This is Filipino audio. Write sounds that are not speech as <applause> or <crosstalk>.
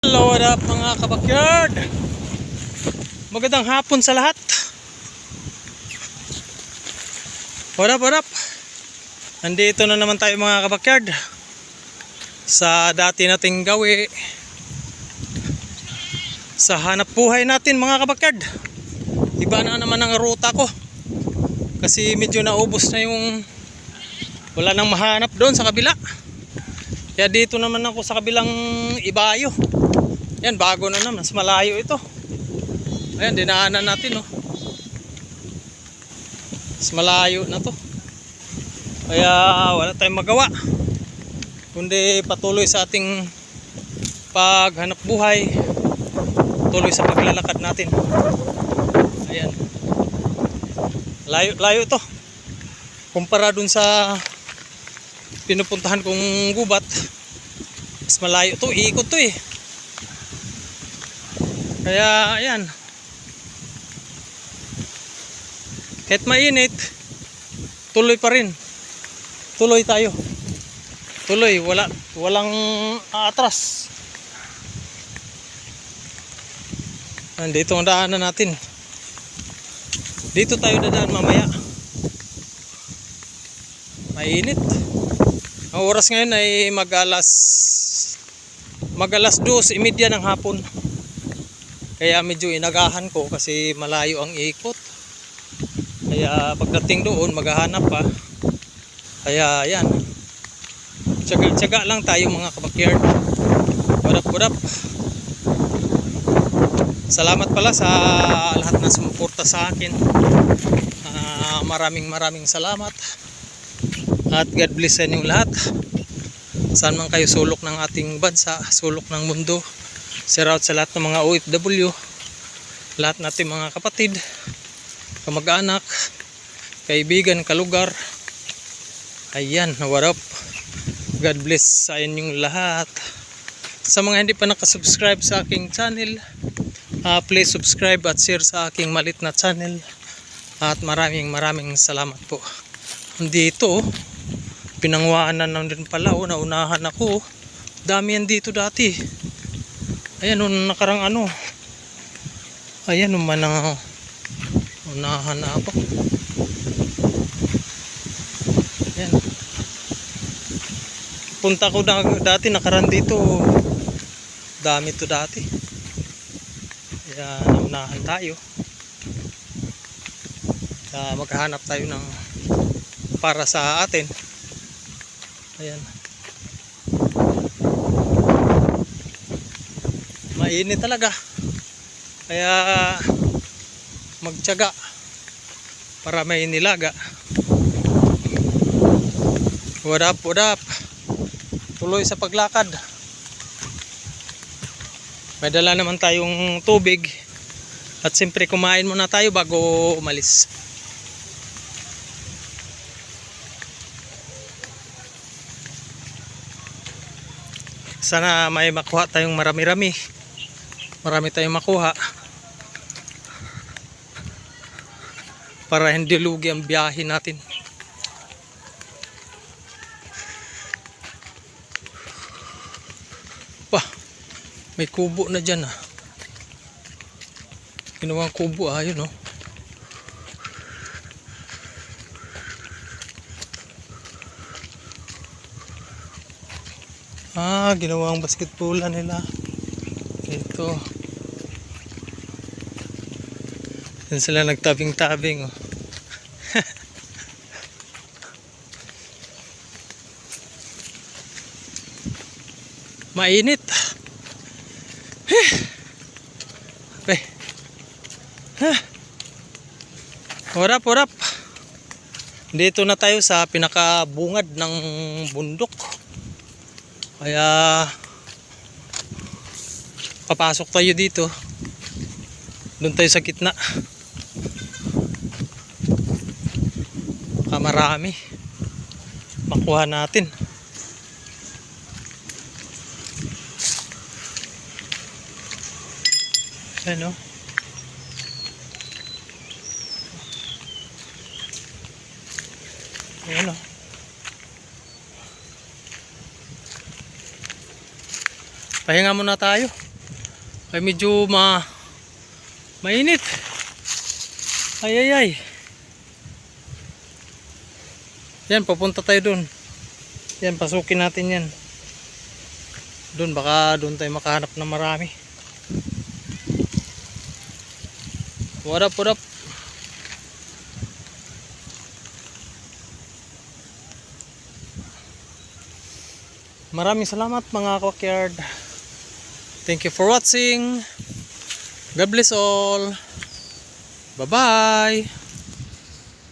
Hello, what up mga kabakyard? Magandang hapon sa lahat. What up, what up? Nandito na naman tayo mga kabakyard. Sa dati nating gawi. Sa hanap buhay natin mga kabakyard. Iba na naman ang ruta ko. Kasi medyo naubos na yung wala nang mahanap doon sa kabila. Kaya dito naman ako sa kabilang ibayo. Yan, bago na naman. Mas malayo ito. Ayan, dinaanan natin, oh. Mas malayo na to. Kaya wala tayong magawa. Kundi patuloy sa ating paghanap buhay. Tuloy sa paglalakad natin. Ayan. Layo, layo ito. Kumpara dun sa pinupuntahan kong gubat. Mas malayo to. Iikot to eh. Kaya ayan. Kahit mainit, tuloy pa rin. Tuloy tayo. Tuloy, wala walang aatras. Nandito ang daanan natin. Dito tayo dadaan mamaya. Mainit. Ang oras ngayon ay mag-alas mag-alas 2:30 ng hapon. Kaya medyo inagahan ko kasi malayo ang ikot. Kaya pagdating doon maghahanap pa. Kaya yan. Tsaga-tsaga lang tayo mga kabakyard. What up, what up? Salamat pala sa lahat na sumuporta sa akin. Ah, maraming maraming salamat. At God bless sa inyong lahat. Saan man kayo sulok ng ating bansa, sulok ng mundo. Shout out sa lahat ng mga OFW, lahat natin mga kapatid, kamag-anak, kaibigan, kalugar. Ayan, what up? God bless sa inyong lahat. Sa mga hindi pa nakasubscribe sa aking channel, ah, please subscribe at share sa aking malit na channel. At maraming maraming salamat po. Dito, pinangwanan na din pala, oh, naunahan ako. oh. Dami yan dito dati. Ayan, nung nakarang ano. Ayan, nung manang unahan na ako. Ayan. Punta ko na dati, nakaraan dito. Dami to dati. Kaya naunahan tayo. Kaya maghahanap tayo ng para sa atin. Ayan. Mainit talaga. Kaya magtyaga para may nilaga. What up what up? Tuloy sa paglakad. May dala naman tayong tubig at siyempre kumain muna tayo bago umalis. Sana may makuha tayong marami-rami marami tayong makuha. Para hindi lugi ang biyahe natin. Pa may kubo na dyan ah. Ginawang kubo ah yun oh. Ah, ginawang basketbola nila. Ito. Yan sila nagtabing-tabing. Oh. <laughs> Mainit. <sighs> Pe. <sighs> Orap, orap. Dito na tayo sa pinakabungad ng bundok. Kaya papasok tayo dito. Doon tayo sa gitna. Baka marami. Makuha natin. Ano? Ayan o. Pahinga muna tayo. Ay medyo ma mainit. Ay ay ay. Yan, papunta tayo dun. Yan, pasukin natin yan. Dun, baka dun tayo makahanap na marami. What up, what up? Maraming salamat mga kwakyard. Thank you for watching. God bless all. Bye-bye.